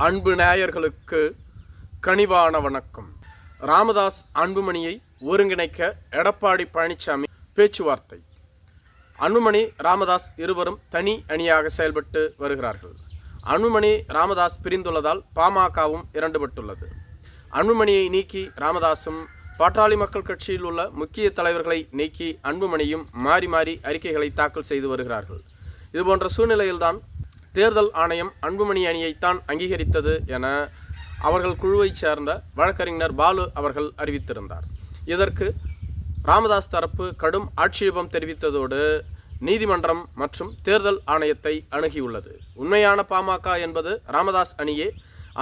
அன்பு நேயர்களுக்கு கனிவான வணக்கம். ராமதாஸ் அன்புமணியை ஒருங்கிணைக்க எடப்பாடி பழனிசாமி பேச்சுவார்த்தை. அன்புமணி ராமதாஸ் இருவரும் தனி அணியாக செயல்பட்டு வருகிறார்கள். அன்புமணி ராமதாஸ் பிரிந்துள்ளதால் பாமகவும் இரண்டுபட்டுள்ளது. அன்புமணியை நீக்கி ராமதாஸும் பாட்டாளி மக்கள் கட்சியில் உள்ள முக்கிய தலைவர்களை நீக்கி அன்புமணியும் மாறி மாறி அறிக்கைகளை தாக்கல் செய்து வருகிறார்கள். இதுபோன்ற சூழ்நிலையில்தான் தேர்தல் ஆணையம் அன்புமணி அணியைத்தான் அங்கீகரித்தது என அவர்கள் குழுவைச் சேர்ந்த வழக்கறிஞர் பாலு அவர்கள் அறிவித்திருந்தார். இதற்கு ராமதாஸ் தரப்பு கடும் ஆட்சேபம் தெரிவித்ததோடு நீதிமன்றம் மற்றும் தேர்தல் ஆணையத்தை அணுகியுள்ளது. உண்மையான பாமக என்பது ராமதாஸ் அணியே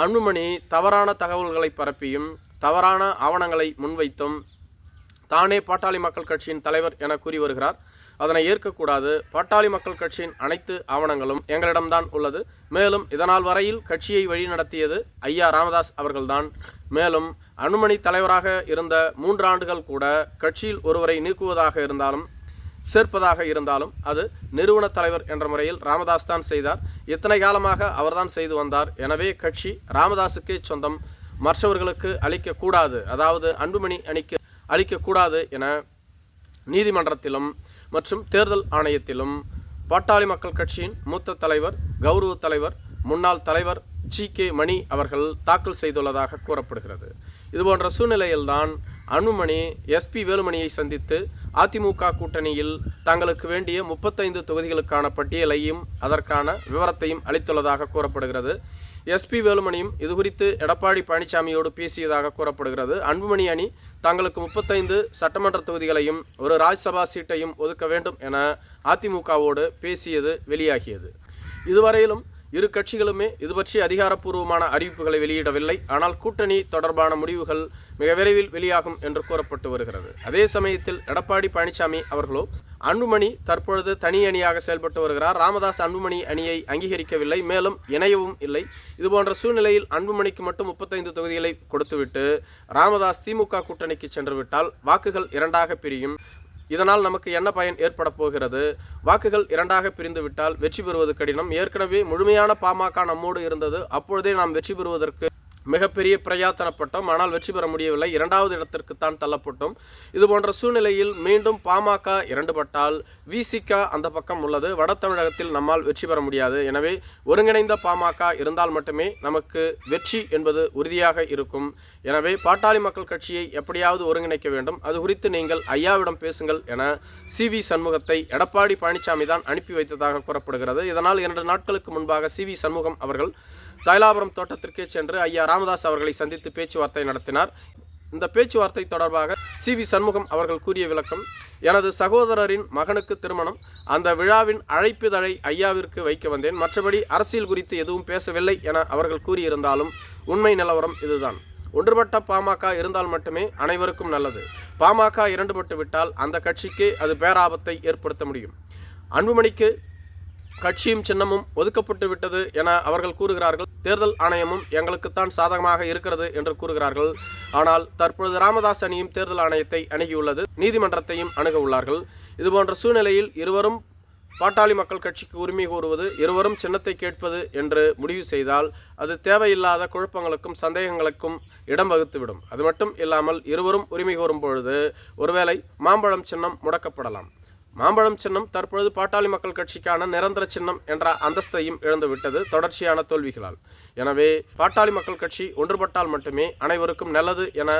அன்புமணி தவறான தகவல்களை பரப்பியும் தவறான ஆவணங்களை முன்வைத்தும் தானே பாட்டாளி மக்கள் கட்சியின் தலைவர் என கூறி வருகிறார். அதனை ஏற்கக்கூடாது. பாட்டாளி மக்கள் கட்சியின் அனைத்து ஆவணங்களும் எங்களிடம்தான் உள்ளது. மேலும் இதனால் வரையில் கட்சியை வழிநடத்தியது ஐயா ராமதாஸ் அவர்கள்தான். மேலும் அனுமணி தலைவராக இருந்த மூன்று ஆண்டுகள் கூட கட்சியில் ஒருவரை நீக்குவதாக இருந்தாலும் சேர்ப்பதாக இருந்தாலும் அது நிறுவன தலைவர் என்ற முறையில் ராமதாஸ் தான் செய்தார். இத்தனை காலமாக அவர்தான் செய்து வந்தார். எனவே கட்சி ராமதாஸுக்கே சொந்தம். மற்றவர்களுக்கு அளிக்கக்கூடாது. அதாவது அன்புமணி அணிக்கு அளிக்கக்கூடாது என நீதிமன்றத்திலும் மற்றும் தேர்தல் ஆணையத்திலும் பாட்டாளி மக்கள் கட்சியின் மூத்த தலைவர் கௌரவ தலைவர் முன்னாள் தலைவர் ஜி கே. மணி அவர்கள் தாக்கல் செய்துள்ளதாக கூறப்படுகிறது. இதுபோன்ற சூழ்நிலையில்தான் அன்புமணி எஸ்பி வேலுமணியை சந்தித்து அதிமுக கூட்டணியில் தங்களுக்கு வேண்டிய முப்பத்தைந்து தொகுதிகளுக்கான பட்டியலையும் அதற்கான விவரத்தையும் அளித்துள்ளதாக கூறப்படுகிறது. எஸ்பி வேலுமணியும் இது குறித்து எடப்பாடி பழனிசாமியோடு பேசியதாக கூறப்படுகிறது. அன்புமணி அணி தங்களுக்கு முப்பத்தைந்து சட்டமன்ற தொகுதிகளையும் ஒரு ராஜ்சபா சீட்டையும் ஒதுக்க வேண்டும் என அதிமுகவோடு பேசியது வெளியாகியது. இதுவரையிலும் இரு கட்சிகளுமே இது பற்றி அதிகாரப்பூர்வமான அறிவிப்புகளை வெளியிடவில்லை. ஆனால் கூட்டணி தொடர்பான முடிவுகள் மிக விரைவில் வெளியாகும் என்று கூறப்பட்டு வருகிறது. அதே சமயத்தில் எடப்பாடி பழனிசாமி அவர்களோ அன்புமணி தற்பொழுது தனி அணியாக செயல்பட்டு வருகிறார். ராமதாஸ் அன்புமணி அணியை அங்கீகரிக்கவில்லை மேலும் இணையவும் இல்லை. இதுபோன்ற சூழ்நிலையில் அன்புமணிக்கு மட்டும் முப்பத்தைந்து தொகுதிகளை கொடுத்துவிட்டு ராமதாஸ் திமுக கூட்டணிக்கு சென்று விட்டால் வாக்குகள் இரண்டாக பிரியும். இதனால் நமக்கு என்ன பயன் ஏற்பட போகிறது? வாக்குகள் இரண்டாக பிரிந்துவிட்டால் வெற்றி பெறுவது கடினம். ஏற்கனவே முழுமையான பாமக நம்மோடு இருந்தது. அப்பொழுதே நாம் வெற்றி பெறுவதற்கு மிகப்பெரிய பிரயாத்தனப்பட்டோம். ஆனால் வெற்றி பெற முடியவில்லை. இரண்டாவது இடத்திற்கு தான் தள்ளப்பட்டோம். இது போன்ற சூழ்நிலையில் மீண்டும் பாமக இரண்டுபட்டால் விசிக அந்த பக்கம் உள்ளது. வட தமிழகத்தில் நம்மால் வெற்றி பெற முடியாது. எனவே ஒருங்கிணைந்த பாமக இருந்தால் மட்டுமே நமக்கு வெற்றி என்பது உறுதியாக இருக்கும். எனவே பாட்டாளி மக்கள் கட்சியை எப்படியாவது ஒருங்கிணைக்க வேண்டும். அது குறித்து நீங்கள் ஐயாவிடம் பேசுங்கள் என சி வி சண்முகத்தை எடப்பாடி பழனிசாமி தான் அனுப்பி வைத்ததாக கூறப்படுகிறது. இதனால் இரண்டு நாட்களுக்கு முன்பாக சி வி சண்முகம் அவர்கள் தைலாபுரம் தோட்டத்திற்கே சென்று ஐயா ராமதாஸ் அவர்களை சந்தித்து பேச்சுவார்த்தை நடத்தினார். இந்த பேச்சுவார்த்தை தொடர்பாக சி வி சண்முகம் அவர்கள் கூறிய விளக்கம் எனது சகோதரரின் மகனுக்கு திருமணம் அந்த விழாவின் அழைப்புதழை ஐயாவிற்கு வைக்க வந்தேன். மற்றபடி அரசியல் குறித்து எதுவும் பேசவில்லை என அவர்கள் கூறியிருந்தாலும் உண்மை நிலவரம் இதுதான். ஒன்றுபட்ட பாமக இருந்தால் மட்டுமே அனைவருக்கும் நல்லது. பாமக இரண்டுபட்டு விட்டால் அந்த கட்சிக்கு அது பேராபத்தை ஏற்படுத்த முடியும். அன்புமணிக்கு கட்சியும் சின்னமும் ஒதுக்கப்பட்டு விட்டது என அவர்கள் கூறுகிறார்கள். தேர்தல் ஆணையமும் எங்களுக்குத்தான் சாதகமாக இருக்கிறது என்று கூறுகிறார்கள். ஆனால் தற்பொழுது ராமதாஸ் அணியும் தேர்தல் ஆணையத்தை அணுகியுள்ளது. நீதிமன்றத்தையும் அணுக உள்ளார்கள். இதுபோன்ற சூழ்நிலையில் இருவரும் பாட்டாளி மக்கள் கட்சிக்கு உரிமை கோருவது இருவரும் சின்னத்தை கேட்பது என்று முடிவு செய்தால் அது தேவையில்லாத குழப்பங்களுக்கும் சந்தேகங்களுக்கும் இடம் வகுத்துவிடும். அது மட்டும் இல்லாமல் இருவரும் உரிமை கோரும் பொழுது ஒருவேளை மாம்பழம் சின்னம் முடக்கப்படலாம். மாம்பழம் சின்னம் தற்பொழுது பாட்டாளி மக்கள் கட்சிக்கான நிரந்தர சின்னம் என்ற அந்தஸ்தையும் இழந்துவிட்டது தொடர்ச்சியான தோல்விகளால். எனவே பாட்டாளி மக்கள் கட்சி ஒன்றுபட்டால் மட்டுமே அனைவருக்கும் நல்லது என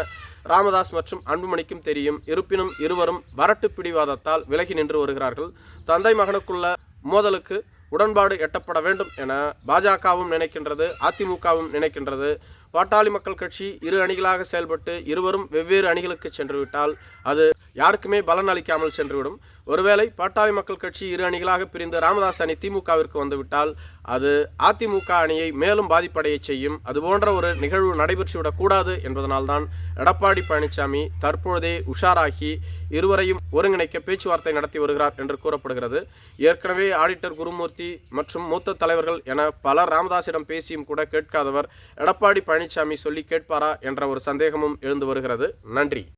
ராமதாஸ் மற்றும் அன்புமணிக்கும் தெரியும். இருப்பினும் இருவரும் வரட்டு பிடிவாதத்தால் விலகி நின்று வருகிறார்கள். தந்தை மகனுக்குள்ள மோதலுக்கு உடன்பாடு எட்டப்பட வேண்டும் என பாஜகவும் நினைக்கின்றது அதிமுகவும் நினைக்கின்றது. பாட்டாளி மக்கள் கட்சி இரு அணிகளாக செயல்பட்டு இருவரும் வெவ்வேறு அணிகளுக்கு சென்றுவிட்டால் அது யாருக்குமே பலன் அளிக்காமல் சென்றுவிடும். ஒருவேளை பாட்டாளி மக்கள் கட்சி இரு அணிகளாக பிரிந்து ராமதாஸ் அணி திமுகவிற்கு வந்துவிட்டால் அது அதிமுக அணியை மேலும் பாதிப்படைய செய்யும். அதுபோன்ற ஒரு நிகழ்வு நடைபெற்றுவிடக்கூடாது என்பதனால்தான் எடப்பாடி பழனிசாமி தற்பொழுதே உஷாராகி இருவரையும் ஒருங்கிணைக்க பேச்சுவார்த்தை நடத்தி வருகிறார் என்று கூறப்படுகிறது. ஏற்கனவே ஆடிட்டர் குருமூர்த்தி மற்றும் மூத்த தலைவர்கள் என பலர் ராமதாஸிடம் பேசியும் கூட கேட்காதவர் எடப்பாடி பழனிசாமி சொல்லி கேட்பாரா என்ற ஒரு சந்தேகமும் எழுந்து வருகிறது. நன்றி.